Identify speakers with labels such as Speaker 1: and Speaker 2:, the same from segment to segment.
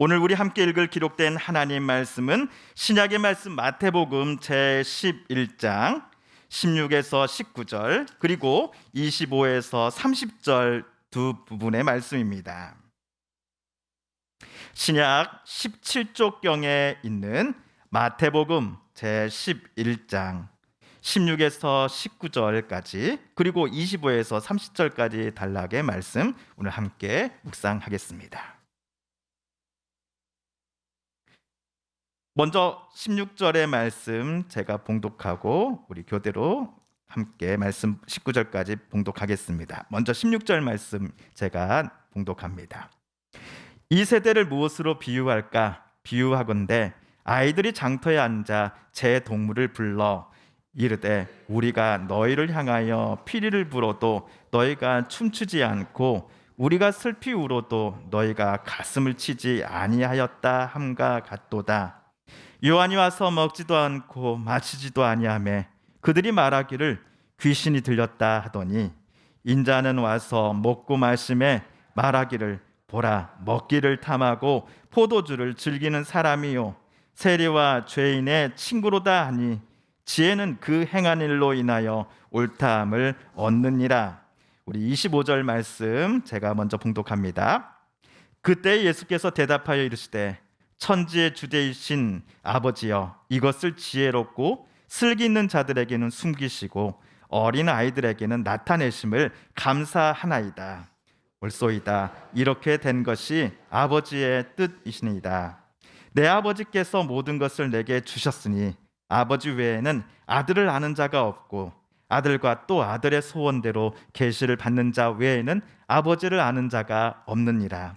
Speaker 1: 오늘 우리 함께 읽을 기록된 하나님 말씀은 신약의 말씀 마태복음 제 11장 16에서 19절 그리고 25에서 30절 두 부분의 말씀입니다. 신약 17쪽경에 있는 마태복음 제 11장 16에서 19절까지 그리고 25에서 30절까지 단락의 말씀 오늘 함께 묵상하겠습니다. 먼저 16절의 말씀 제가 봉독하고 우리 교대로 함께 말씀 19절까지 봉독하겠습니다. 먼저 16절 말씀 제가 봉독합니다. 이 세대를 무엇으로 비유할까? 비유하건대 아이들이 장터에 앉아 제 동물을 불러 이르되 우리가 너희를 향하여 피리를 불어도 너희가 춤추지 않고 우리가 슬피 울어도 너희가 가슴을 치지 아니하였다 함과 같도다. 요한이 와서 먹지도 않고 마시지도 아니하며 그들이 말하기를 귀신이 들렸다 하더니 인자는 와서 먹고 마심에 말하기를 보라 먹기를 탐하고 포도주를 즐기는 사람이요 세리와 죄인의 친구로다 하니 지혜는 그 행한 일로 인하여 옳다함을 얻느니라. 우리 25절 말씀 제가 먼저 봉독합니다. 그때 예수께서 대답하여 이르시되 천지의 주제이신 아버지여 이것을 지혜롭고 슬기 있는 자들에게는 숨기시고 어린 아이들에게는 나타내심을 감사하나이다. 옳소이다. 이렇게 된 것이 아버지의 뜻이시니이다. 내 아버지께서 모든 것을 내게 주셨으니 아버지 외에는 아들을 아는 자가 없고 아들과 또 아들의 소원대로 계시를 받는 자 외에는 아버지를 아는 자가 없느니라.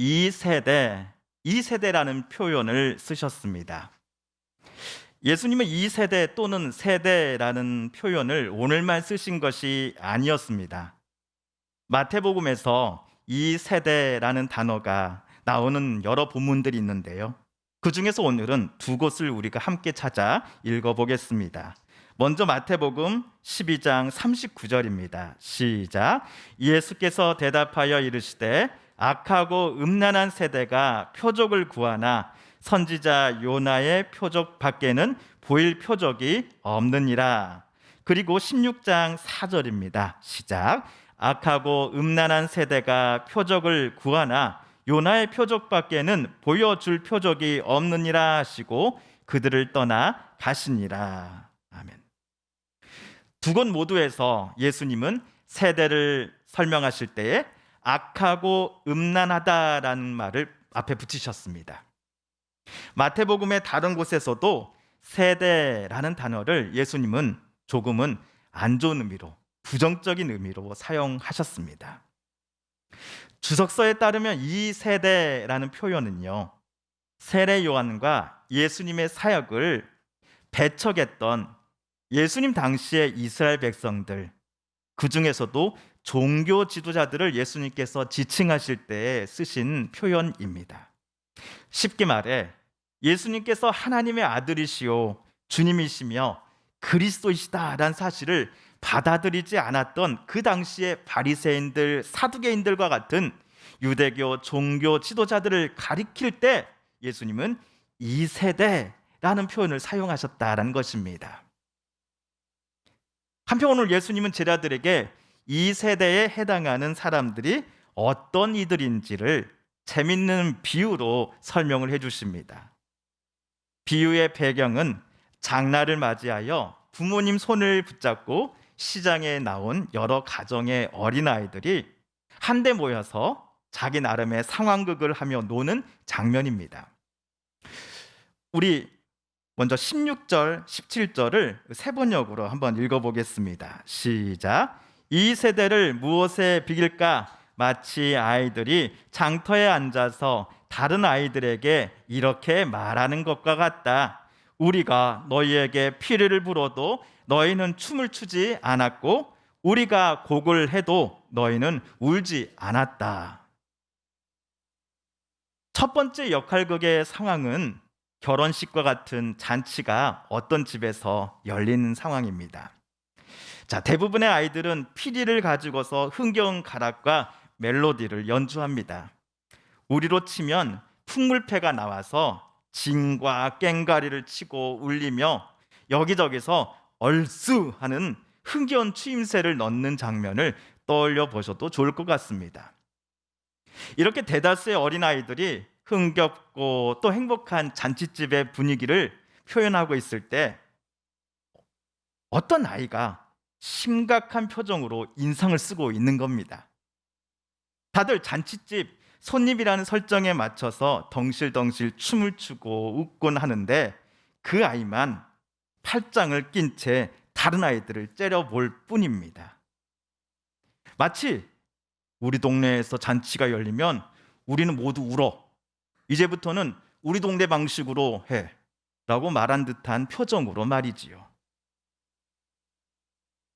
Speaker 1: 이 세대, 이 세대라는 표현을 쓰셨습니다. 예수님은 이 세대 또는 세대라는 표현을 오늘만 쓰신 것이 아니었습니다. 마태복음에서 이 세대라는 단어가 나오는 여러 본문들이 있는데요. 그 중에서 오늘은 두 곳을 우리가 함께 찾아 읽어보겠습니다. 먼저 마태복음 12장 39절입니다. 시작. 예수께서 대답하여 이르시되 악하고 음란한 세대가 표적을 구하나 선지자 요나의 표적 밖에는 보일 표적이 없느니라. 그리고 16장 4절입니다. 시작. 악하고 음란한 세대가 표적을 구하나 요나의 표적 밖에는 보여줄 표적이 없느니라 하시고 그들을 떠나 가시니라. 두곳 모두에서 예수님은 세대를 설명하실 때에 악하고 음란하다라는 말을 앞에 붙이셨습니다. 마태복음의 다른 곳에서도 세대라는 단어를 예수님은 조금은 안 좋은 의미로 부정적인 의미로 사용하셨습니다. 주석서에 따르면 이 세대라는 표현은요. 세례 요한과 예수님의 사역을 배척했던 예수님 당시의 이스라엘 백성들 그 중에서도 종교 지도자들을 예수님께서 지칭하실 때 쓰신 표현입니다. 쉽게 말해 예수님께서 하나님의 아들이시오 주님이시며 그리스도이시다라는 사실을 받아들이지 않았던 그 당시의 바리새인들, 사두개인들과 같은 유대교 종교 지도자들을 가리킬 때 예수님은 이 세대라는 표현을 사용하셨다라는 것입니다. 한편 오늘 예수님은 제자들에게 이 세대에 해당하는 사람들이 어떤 이들인지를 재밌는 비유로 설명을 해 주십니다. 비유의 배경은 장날을 맞이하여 부모님 손을 붙잡고 시장에 나온 여러 가정의 어린아이들이 한데 모여서 자기 나름의 상황극을 하며 노는 장면입니다. 우리 먼저 16절, 17절을 세 번역으로 한번 읽어보겠습니다. 시작. 이 세대를 무엇에 비길까? 마치 아이들이 장터에 앉아서 다른 아이들에게 이렇게 말하는 것과 같다. 우리가 너희에게 피리를 불어도 너희는 춤을 추지 않았고 우리가 곡을 해도 너희는 울지 않았다. 첫 번째 역할극의 상황은 결혼식과 같은 잔치가 어떤 집에서 열리는 상황입니다. 자, 대부분의 아이들은 피리를 가지고서 흥겨운 가락과 멜로디를 연주합니다. 우리로 치면 풍물패가 나와서 진과 깽가리를 치고 울리며 여기저기서 얼쑤 하는 흥겨운 추임새를 넣는 장면을 떠올려 보셔도 좋을 것 같습니다. 이렇게 대다수의 어린아이들이 흥겹고 또 행복한 잔치집의 분위기를 표현하고 있을 때 어떤 아이가 심각한 표정으로 인상을 쓰고 있는 겁니다. 다들 잔치집 손님이라는 설정에 맞춰서 덩실덩실 춤을 추고 웃곤 하는데 그 아이만 팔짱을 낀 채 다른 아이들을 째려볼 뿐입니다. 마치 우리 동네에서 잔치가 열리면 우리는 모두 울어. 이제부터는 우리 동네 방식으로 해. 라고 말한 듯한 표정으로 말이지요.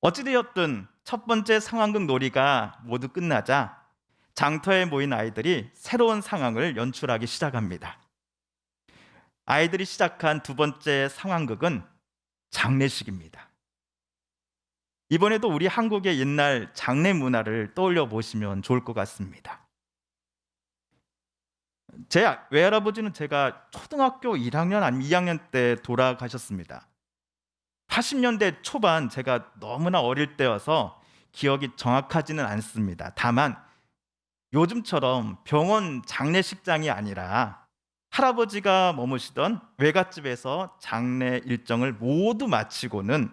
Speaker 1: 어찌되었든 첫 번째 상황극 놀이가 모두 끝나자 장터에 모인 아이들이 새로운 상황을 연출하기 시작합니다. 아이들이 시작한 두 번째 상황극은 장례식입니다. 이번에도 우리 한국의 옛날 장례 문화를 떠올려 보시면 좋을 것 같습니다. 제 외할아버지는 제가 초등학교 1학년 아니면 2학년 때 돌아가셨습니다. 80년대 초반 제가 너무나 어릴 때여서 기억이 정확하지는 않습니다. 다만 요즘처럼 병원 장례식장이 아니라 할아버지가 머무시던 외갓집에서 장례 일정을 모두 마치고는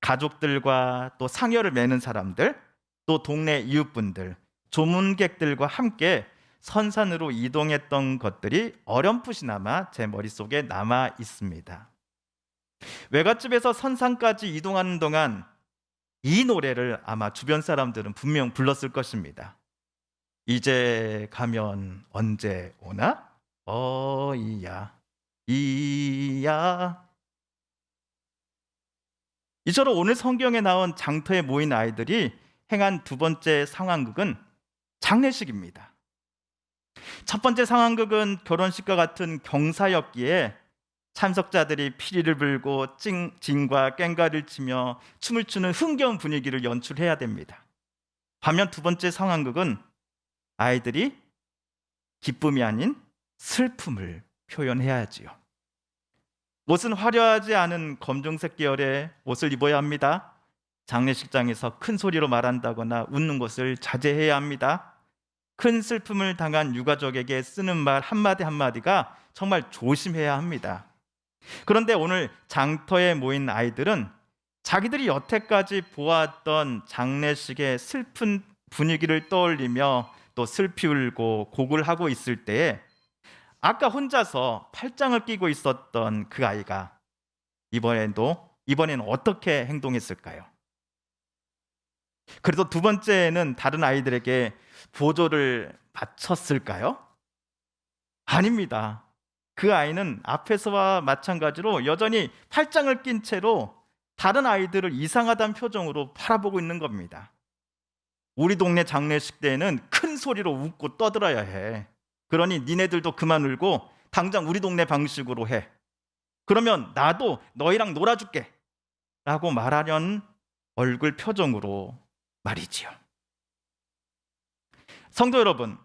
Speaker 1: 가족들과 또 상여를 맺는 사람들, 또 동네 이웃분들, 조문객들과 함께 선산으로 이동했던 것들이 어렴풋이나마 제 머릿속에 남아 있습니다. 외갓집에서 선산까지 이동하는 동안 이 노래를 아마 주변 사람들은 분명 불렀을 것입니다. 이제 가면 언제 오나? 어이야, 이야. 이처럼 오늘 성경에 나온 장터에 모인 아이들이 행한 두 번째 상황극은 장례식입니다. 첫 번째 상황극은 결혼식과 같은 경사였기에 참석자들이 피리를 불고 찡, 진과 깽가를 치며 춤을 추는 흥겨운 분위기를 연출해야 됩니다. 반면 두 번째 상황극은 아이들이 기쁨이 아닌 슬픔을 표현해야 하지요. 옷은 화려하지 않은 검정색 계열의 옷을 입어야 합니다. 장례식장에서 큰 소리로 말한다거나 웃는 것을 자제해야 합니다. 큰 슬픔을 당한 유가족에게 쓰는 말 한마디 한마디가 정말 조심해야 합니다. 그런데 오늘 장터에 모인 아이들은 자기들이 여태까지 보았던 장례식의 슬픈 분위기를 떠올리며 또 슬피 울고 곡을 하고 있을 때에 아까 혼자서 팔짱을 끼고 있었던 그 아이가 이번에도 이번에는 어떻게 행동했을까요? 그래도 두 번째는 다른 아이들에게 보조를 바쳤을까요? 아닙니다. 그 아이는 앞에서와 마찬가지로 여전히 팔짱을 낀 채로 다른 아이들을 이상하다는 표정으로 바라보고 있는 겁니다. 우리 동네 장례식 때에는 큰 소리로 웃고 떠들어야 해. 그러니 니네들도 그만 울고 당장 우리 동네 방식으로 해. 그러면 나도 너희랑 놀아줄게. 라고 말하려는 얼굴 표정으로 말이지요. 성도 여러분,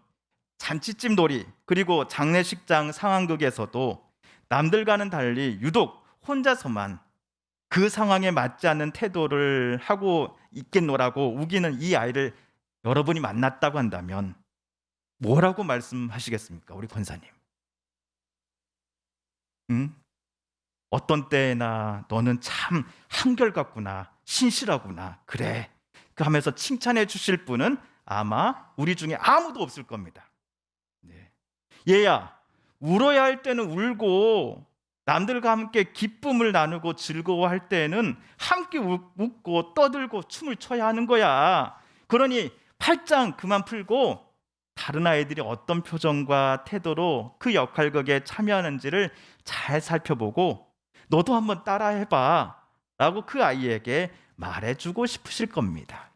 Speaker 1: 잔치집 놀이 그리고 장례식장 상황극에서도 남들과는 달리 유독 혼자서만 그 상황에 맞지 않는 태도를 하고 있겠노라고 우기는 이 아이를 여러분이 만났다고 한다면 뭐라고 말씀하시겠습니까? 우리 권사님. 응? 어떤 때나 너는 참 한결같구나. 신실하구나. 그래. 그 하면서 칭찬해 주실 분은 아마 우리 중에 아무도 없을 겁니다. 네. 얘야, 울어야 할 때는 울고 남들과 함께 기쁨을 나누고 즐거워할 때는 함께 웃고 떠들고 춤을 춰야 하는 거야. 그러니 팔짱 그만 풀고 다른 아이들이 어떤 표정과 태도로 그 역할극에 참여하는지를 잘 살펴보고 너도 한번 따라해 봐 라고 그 아이에게 말해주고 싶으실 겁니다.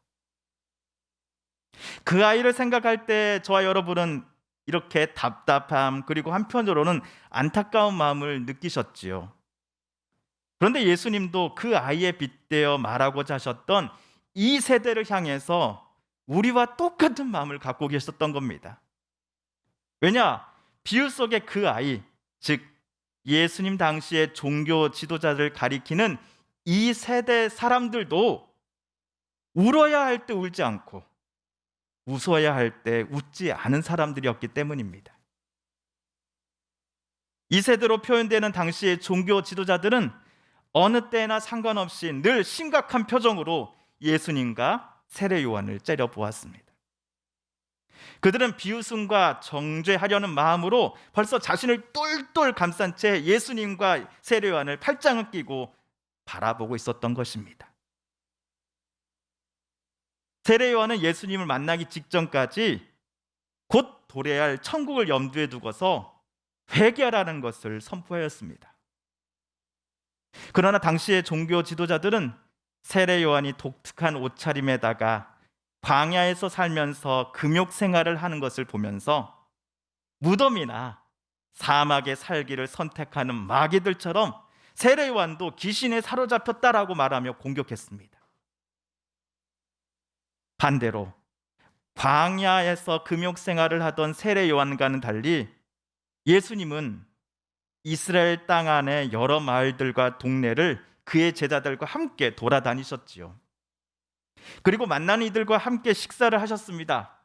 Speaker 1: 그 아이를 생각할 때 저와 여러분은 이렇게 답답함 그리고 한편으로는 안타까운 마음을 느끼셨지요. 그런데 예수님도 그 아이에 빗대어 말하고자 하셨던 이 세대를 향해서 우리와 똑같은 마음을 갖고 계셨던 겁니다. 왜냐? 비유 속의 그 아이, 즉 예수님 당시의 종교 지도자를 가리키는 이 세대 사람들도 울어야 할 때 울지 않고 웃어야 할 때 웃지 않은 사람들이었기 때문입니다. 이 세대로 표현되는 당시의 종교 지도자들은 어느 때나 상관없이 늘 심각한 표정으로 예수님과 세례 요한을 째려 보았습니다. 그들은 비웃음과 정죄하려는 마음으로 벌써 자신을 똘똘 감싼 채 예수님과 세례 요한을 팔짱을 끼고 바라보고 있었던 것입니다. 세례 요한은 예수님을 만나기 직전까지 곧 도래할 할 천국을 염두에 두고서 회개하라는 것을 선포하였습니다. 그러나 당시의 종교 지도자들은 세례 요한이 독특한 옷차림에다가 광야에서 살면서 금욕 생활을 하는 것을 보면서 무덤이나 사막에 살기를 선택하는 마귀들처럼 세례 요한도 귀신에 사로잡혔다라고 말하며 공격했습니다. 반대로 광야에서 금욕 생활을 하던 세례 요한과는 달리 예수님은 이스라엘 땅 안의 여러 마을들과 동네를 그의 제자들과 함께 돌아다니셨지요. 그리고 만난 이들과 함께 식사를 하셨습니다.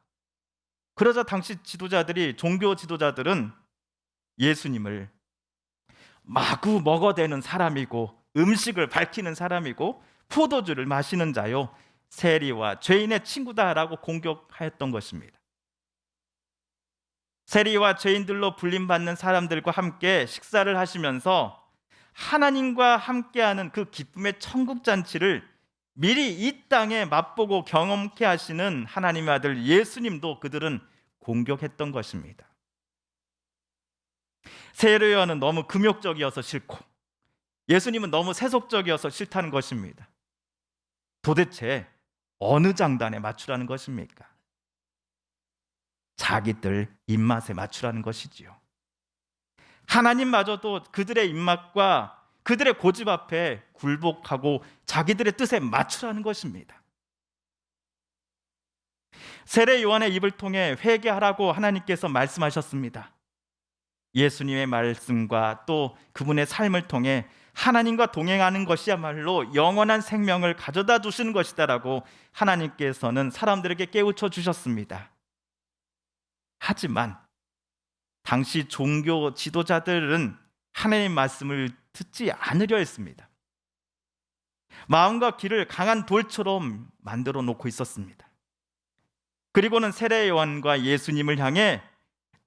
Speaker 1: 그러자 당시 지도자들이 종교 지도자들은 예수님을 마구 먹어대는 사람이고 음식을 밝히는 사람이고 포도주를 마시는 자요 세리와 죄인의 친구다라고 공격하였던 것입니다. 세리와 죄인들로 불림받는 사람들과 함께 식사를 하시면서 하나님과 함께하는 그 기쁨의 천국 잔치를 미리 이 땅에 맛보고 경험케 하시는 하나님의 아들 예수님도 그들은 공격했던 것입니다. 세례요한은 너무 금욕적이어서 싫고 예수님은 너무 세속적이어서 싫다는 것입니다. 도대체 어느 장단에 맞추라는 것입니까? 자기들 입맛에 맞추라는 것이지요. 하나님마저도 그들의 입맛과 그들의 고집 앞에 굴복하고 자기들의 뜻에 맞추라는 것입니다. 세례 요한의 입을 통해 회개하라고 하나님께서 말씀하셨습니다. 예수님의 말씀과 또 그분의 삶을 통해 하나님과 동행하는 것이야말로 영원한 생명을 가져다 주시는 것이다라고 하나님께서는 사람들에게 깨우쳐 주셨습니다. 하지만 당시 종교 지도자들은 하나님 말씀을 듣지 않으려 했습니다. 마음과 귀를 강한 돌처럼 만들어 놓고 있었습니다. 그리고는 세례 요한과 예수님을 향해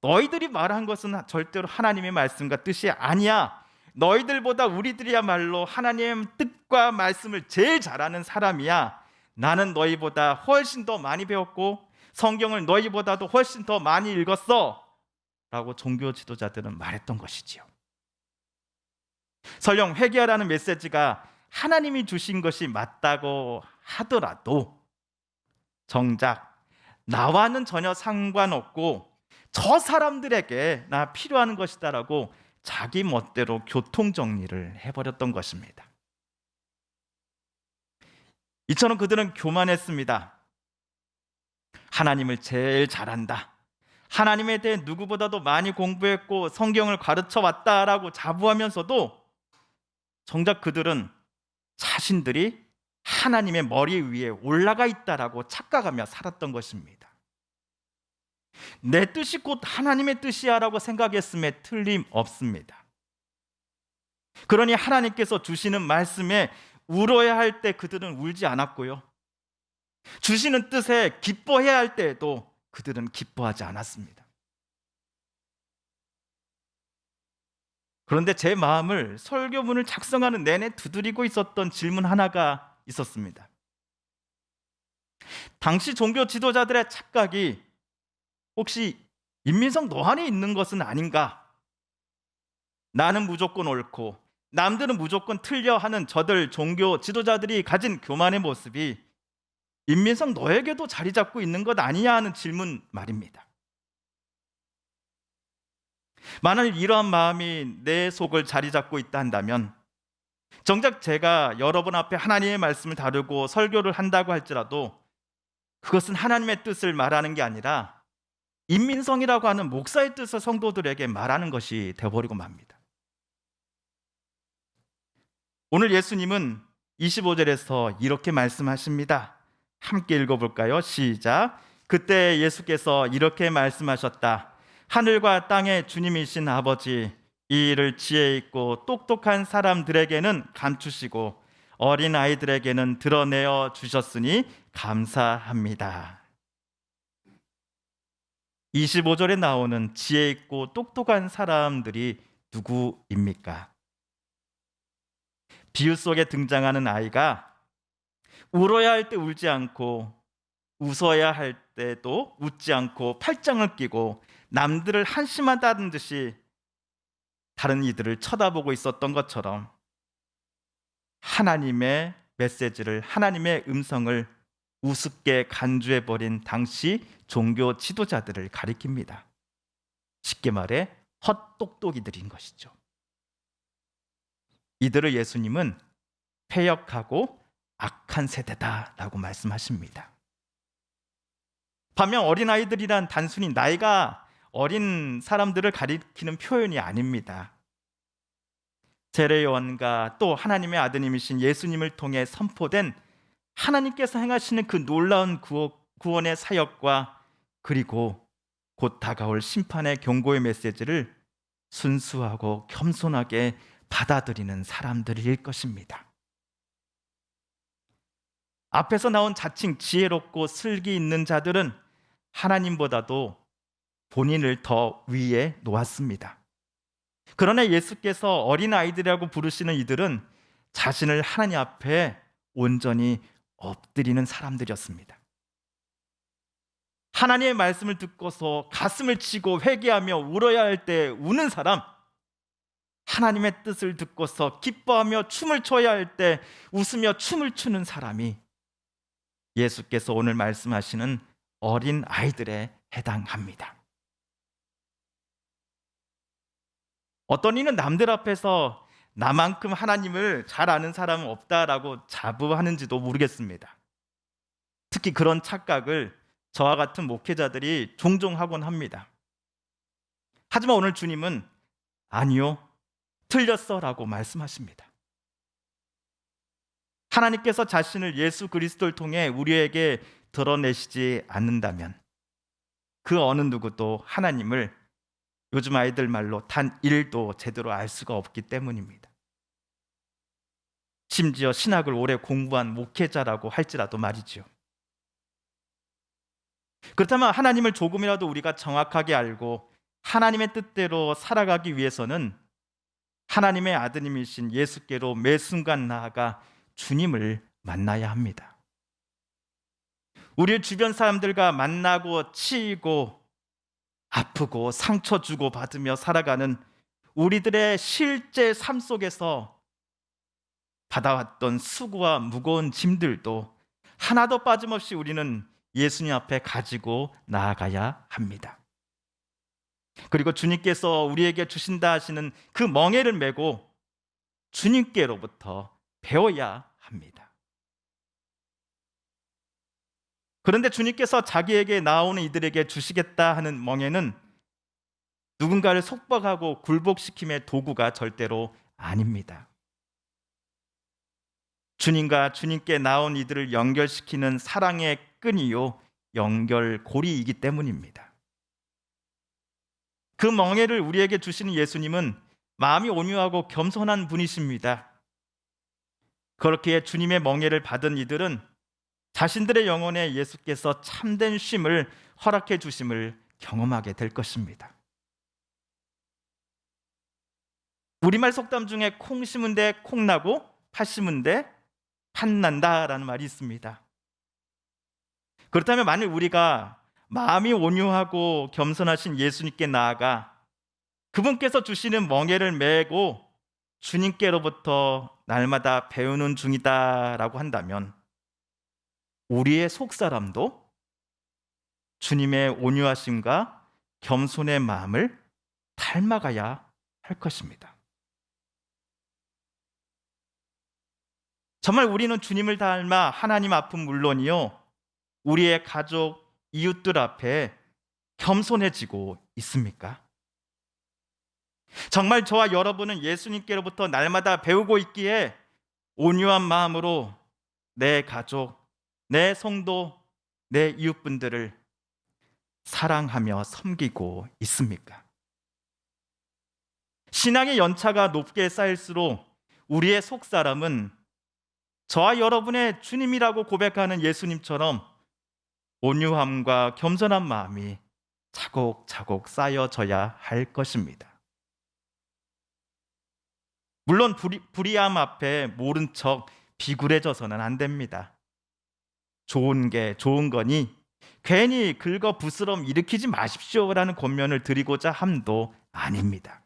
Speaker 1: 너희들이 말한 것은 절대로 하나님의 말씀과 뜻이 아니야. 너희들보다 우리들이야말로 하나님의 뜻과 말씀을 제일 잘하는 사람이야. 나는 너희보다 훨씬 더 많이 배웠고 성경을 너희보다도 훨씬 더 많이 읽었어. 라고 종교 지도자들은 말했던 것이지요. 설령 회개하라는 메시지가 하나님이 주신 것이 맞다고 하더라도 정작 나와는 전혀 상관없고 저 사람들에게 나 필요한 것이다라고 자기 멋대로 교통 정리를 해버렸던 것입니다. 이처럼 그들은 교만했습니다. 하나님을 제일 잘한다. 하나님에 대해 누구보다도 많이 공부했고 성경을 가르쳐 왔다라고 자부하면서도 정작 그들은 자신들이 하나님의 머리 위에 올라가 있다라고 착각하며 살았던 것입니다. 내 뜻이 곧 하나님의 뜻이야라고 생각했음에 틀림없습니다. 그러니 하나님께서 주시는 말씀에 울어야 할 때 그들은 울지 않았고요. 주시는 뜻에 기뻐해야 할 때에도 그들은 기뻐하지 않았습니다. 그런데 제 마음을 설교문을 작성하는 내내 두드리고 있었던 질문 하나가 있었습니다. 당시 종교 지도자들의 착각이 혹시 임민성 노안에 있는 것은 아닌가? 나는 무조건 옳고 남들은 무조건 틀려 하는 저들 종교 지도자들이 가진 교만의 모습이 임민성 너에게도 자리 잡고 있는 것 아니냐 하는 질문 말입니다. 만일 이러한 마음이 내 속을 자리 잡고 있다 한다면 정작 제가 여러분 앞에 하나님의 말씀을 다루고 설교를 한다고 할지라도 그것은 하나님의 뜻을 말하는 게 아니라 인민성이라고 하는 목사의 뜻을 성도들에게 말하는 것이 되어버리고 맙니다. 오늘 예수님은 25절에서 이렇게 말씀하십니다. 함께 읽어볼까요? 시작. 그때 예수께서 이렇게 말씀하셨다. 하늘과 땅의 주님이신 아버지, 이 일을 지혜 있고 똑똑한 사람들에게는 감추시고 어린 아이들에게는 드러내어 주셨으니 감사합니다. 25절에 나오는 지혜 있고 똑똑한 사람들이 누구입니까? 비유 속에 등장하는 아이가 울어야 할 때 울지 않고 웃어야 할 때도 웃지 않고 팔짱을 끼고 남들을 한심하다는 듯이 다른 이들을 쳐다보고 있었던 것처럼 하나님의 메시지를 하나님의 음성을 우습게 간주해 버린 당시 종교 지도자들을 가리킵니다. 쉽게 말해 헛똑똑이들인 것이죠. 이들을 예수님은 폐역하고 악한 세대다라고 말씀하십니다. 반면 어린아이들이란 단순히 나이가 어린 사람들을 가리키는 표현이 아닙니다. 세례요한과 또 하나님의 아드님이신 예수님을 통해 선포된 하나님께서 행하시는 그 놀라운 구원의 사역과 그리고 곧 다가올 심판의 경고의 메시지를 순수하고 겸손하게 받아들이는 사람들일 것입니다. 앞에서 나온 자칭 지혜롭고 슬기 있는 자들은 하나님보다도 본인을 더 위에 놓았습니다. 그러나 예수께서 어린 아이들이라고 부르시는 이들은 자신을 하나님 앞에 온전히 엎드리는 사람들이었습니다. 하나님의 말씀을 듣고서 가슴을 치고 회개하며 울어야 할 때 우는 사람, 하나님의 뜻을 듣고서 기뻐하며 춤을 춰야 할 때 웃으며 춤을 추는 사람이 예수께서 오늘 말씀하시는 어린 아이들에 해당합니다. 어떤 이는 남들 앞에서 나만큼 하나님을 잘 아는 사람은 없다라고 자부하는지도 모르겠습니다. 특히 그런 착각을 저와 같은 목회자들이 종종 하곤 합니다. 하지만 오늘 주님은 아니요, 틀렸어라고 말씀하십니다. 하나님께서 자신을 예수 그리스도를 통해 우리에게 드러내시지 않는다면 그 어느 누구도 하나님을 요즘 아이들 말로 단 1도 제대로 알 수가 없기 때문입니다. 심지어 신학을 오래 공부한 목회자라고 할지라도 말이죠. 그렇다면 하나님을 조금이라도 우리가 정확하게 알고 하나님의 뜻대로 살아가기 위해서는 하나님의 아드님이신 예수께로 매 순간 나아가 주님을 만나야 합니다. 우리 주변 사람들과 만나고 치이고 아프고 상처 주고 받으며 살아가는 우리들의 실제 삶 속에서 받아왔던 수고와 무거운 짐들도 하나도 빠짐없이 우리는 예수님 앞에 가지고 나아가야 합니다. 그리고 주님께서 우리에게 주신다 하시는 그 멍에를 메고 주님께로부터 배워야 합니다. 그런데 주님께서 자기에게 나오는 이들에게 주시겠다 하는 멍에는 누군가를 속박하고 굴복시킴의 도구가 절대로 아닙니다. 주님과 주님께 나온 이들을 연결시키는 사랑의 끈이요 연결고리이기 때문입니다. 그 멍에를 우리에게 주시는 예수님은 마음이 온유하고 겸손한 분이십니다. 그렇게 주님의 멍에를 받은 이들은 자신들의 영혼에 예수께서 참된 쉼을 허락해 주심을 경험하게 될 것입니다. 우리말 속담 중에 콩 심은 데 콩 나고 팥 심은 데 팥난다라는 말이 있습니다. 그렇다면 만일 우리가 마음이 온유하고 겸손하신 예수님께 나아가 그분께서 주시는 멍에를 메고 주님께로부터 날마다 배우는 중이다라고 한다면 우리의 속 사람도 주님의 온유하심과 겸손의 마음을 닮아가야 할 것입니다. 정말 우리는 주님을 닮아 하나님 앞은 물론이요. 우리의 가족, 이웃들 앞에 겸손해지고 있습니까? 정말 저와 여러분은 예수님께로부터 날마다 배우고 있기에 온유한 마음으로 내 가족, 내 성도, 내 이웃분들을 사랑하며 섬기고 있습니까? 신앙의 연차가 높게 쌓일수록 우리의 속 사람은 저와 여러분의 주님이라고 고백하는 예수님처럼 온유함과 겸손한 마음이 차곡차곡 쌓여져야 할 것입니다. 물론 불이, 불의함 앞에 모른 척 비굴해져서는 안 됩니다. 좋은 게 좋은 거니 괜히 긁어 부스럼 일으키지 마십시오라는 권면을 드리고자 함도 아닙니다.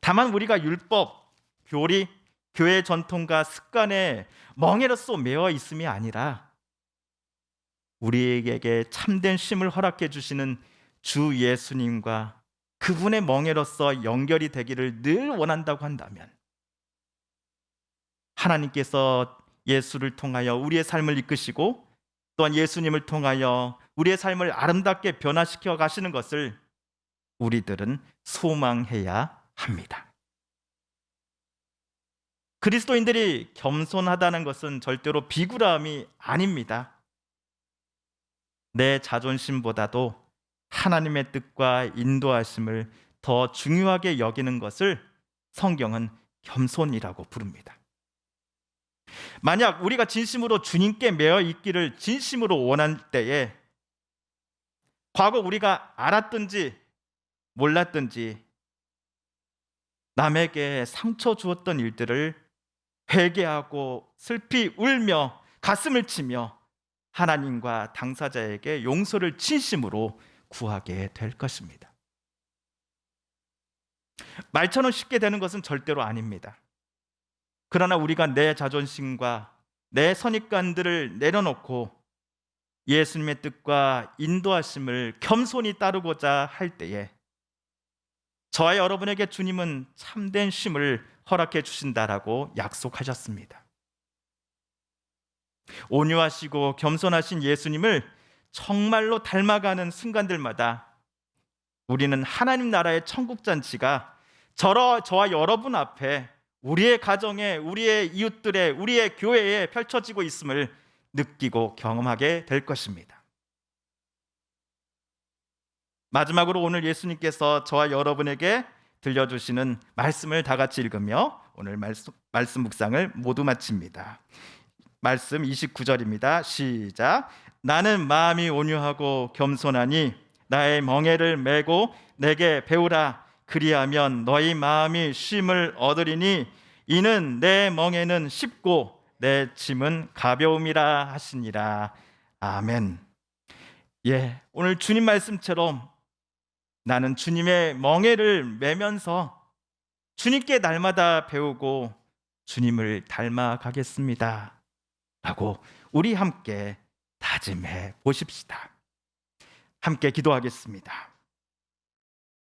Speaker 1: 다만 우리가 율법, 교리, 교회 전통과 습관에 멍에로써 매어 있음이 아니라 우리에게 참된 쉼을 허락해 주시는 주 예수님과 그분의 멍에로서 연결이 되기를 늘 원한다고 한다면 하나님께서 예수를 통하여 우리의 삶을 이끄시고 또한 예수님을 통하여 우리의 삶을 아름답게 변화시켜 가시는 것을 우리들은 소망해야 합니다. 그리스도인들이 겸손하다는 것은 절대로 비굴함이 아닙니다. 내 자존심보다도 하나님의 뜻과 인도하심을 더 중요하게 여기는 것을 성경은 겸손이라고 부릅니다. 만약 우리가 진심으로 주님께 매어 있기를 진심으로 원할 때에 과거 우리가 알았든지 몰랐든지 남에게 상처 주었던 일들을 회개하고 슬피 울며 가슴을 치며 하나님과 당사자에게 용서를 진심으로 구하게 될 것입니다. 말처럼 쉽게 되는 것은 절대로 아닙니다. 그러나 우리가 내 자존심과 내 선입관들을 내려놓고 예수님의 뜻과 인도하심을 겸손히 따르고자 할 때에 저와 여러분에게 주님은 참된 쉼을 허락해 주신다라고 약속하셨습니다. 온유하시고 겸손하신 예수님을 정말로 닮아가는 순간들마다 우리는 하나님 나라의 천국 잔치가 저와 여러분 앞에 우리의 가정에 우리의 이웃들의 우리의 교회에 펼쳐지고 있음을 느끼고 경험하게 될 것입니다. 마지막으로 오늘 예수님께서 저와 여러분에게 들려주시는 말씀을 다 같이 읽으며 오늘 말씀, 말씀 묵상을 모두 마칩니다. 말씀 29절입니다. 시작. 나는 마음이 온유하고 겸손하니 나의 멍에를 메고 내게 배우라. 그리하면 너희 마음이 쉼을 얻으리니 이는 내 멍에는 쉽고 내 짐은 가벼움이라 하시니라. 아멘. 예, 오늘 주님 말씀처럼 나는 주님의 멍에를 메면서 주님께 날마다 배우고 주님을 닮아가겠습니다. 라고 우리 함께 다짐해 보십시다. 함께 기도하겠습니다.